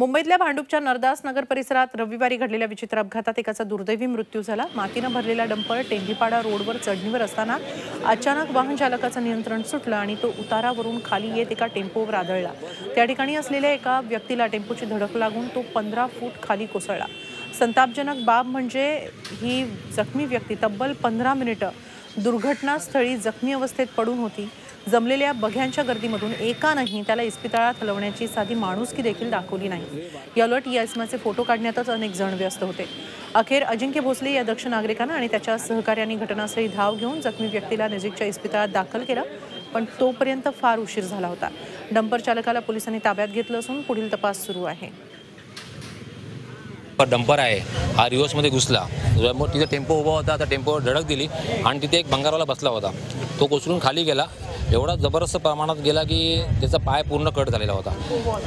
मुंबईतल्या भांडूपच्या नरदास नगर परिसरात रविवारी घडलेल्या विचित्र अपघातात एकाचा दुर्दैवी मृत्यू झाला. मातीनं भरलेला डंपर टेंभीपाडा रोडवर चढणीवर असताना अचानक वाहन चालकाचं नियंत्रण सुटलं आणि तो उतारावरून खाली येत एका टेम्पोवर आदळला. त्या ठिकाणी असलेल्या एका व्यक्तीला टेम्पोची धडक लागून तो पंधरा फूट खाली कोसळला. संतापजनक बाब म्हणजे ही जखमी व्यक्ती तब्बल पंधरा मिनिटं दुर्घटनास्थळी जखमी अवस्थेत पडून होती. जमलेल्या बघ्यांच्या गर्दीमधून एकानंही त्याला इस्पितळात हलवण्याची साधी माणुसकी देखील दाखवली नाही. या या इसमाचे फोटो काढण्यातच अनेक जण व्यस्त होते. अखेर अजिंक्य भोसले या दक्ष नागरिकानं आणि त्याच्या सहकार्यांनी घटनास्थळी धाव घेऊन जखमी व्यक्तीला नजीकच्या इस्पितळात दाखल केलं पण तोपर्यंत फार उशीर झाला होता. डंपर चालकाला पोलिसांनी ताब्यात घेतलं असून पुढील तपास सुरू आहे. डंपर आहे. हा रिवर्समध्ये घुसला. मग तिथे टेम्पो उभा होता. त्या टेम्पोवर धडक दिली आणि तिथे एक भंगारवाला बसला होता. तो कोसळून खाली गेला. एवढा जबरदस्त प्रमाणात गेला की त्याचा पाय पूर्ण कट झालेला होता.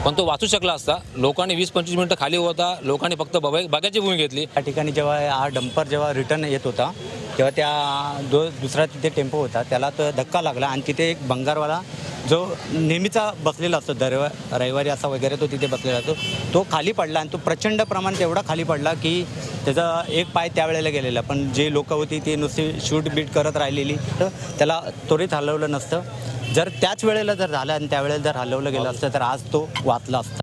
पण तो वाचू शकला असता. लोकांनी वीस पंचवीस मिनिटं खाली होता. लोकांनी फक्त बघाय बघायची भूमी घेतली. त्या ठिकाणी जेव्हा हा डंपर जेव्हा रिटर्न येत होता तेव्हा त्या जो दुसरा तिथे टेम्पो होता त्याला तो धक्का लागला आणि तिथे एक बंगारवाला जो नेहमीचा बसलेला असतो दर रविवारी असा वगैरे तो तिथे बसलेला असतो तो खाली पडला आणि तो प्रचंड प्रमाणात एवढा खाली पडला की त्याचा एक पाय त्यावेळेला गेलेला. पण जे लोक होती ती नुसती शूट बीट करत राहिलेली तर त्याला त्वरित हलवलं नसतं. जर त्याच वेळेला जर झालं आणि त्यावेळेला जर हलवलं गेलं असतं तर आज तो वाचला असता.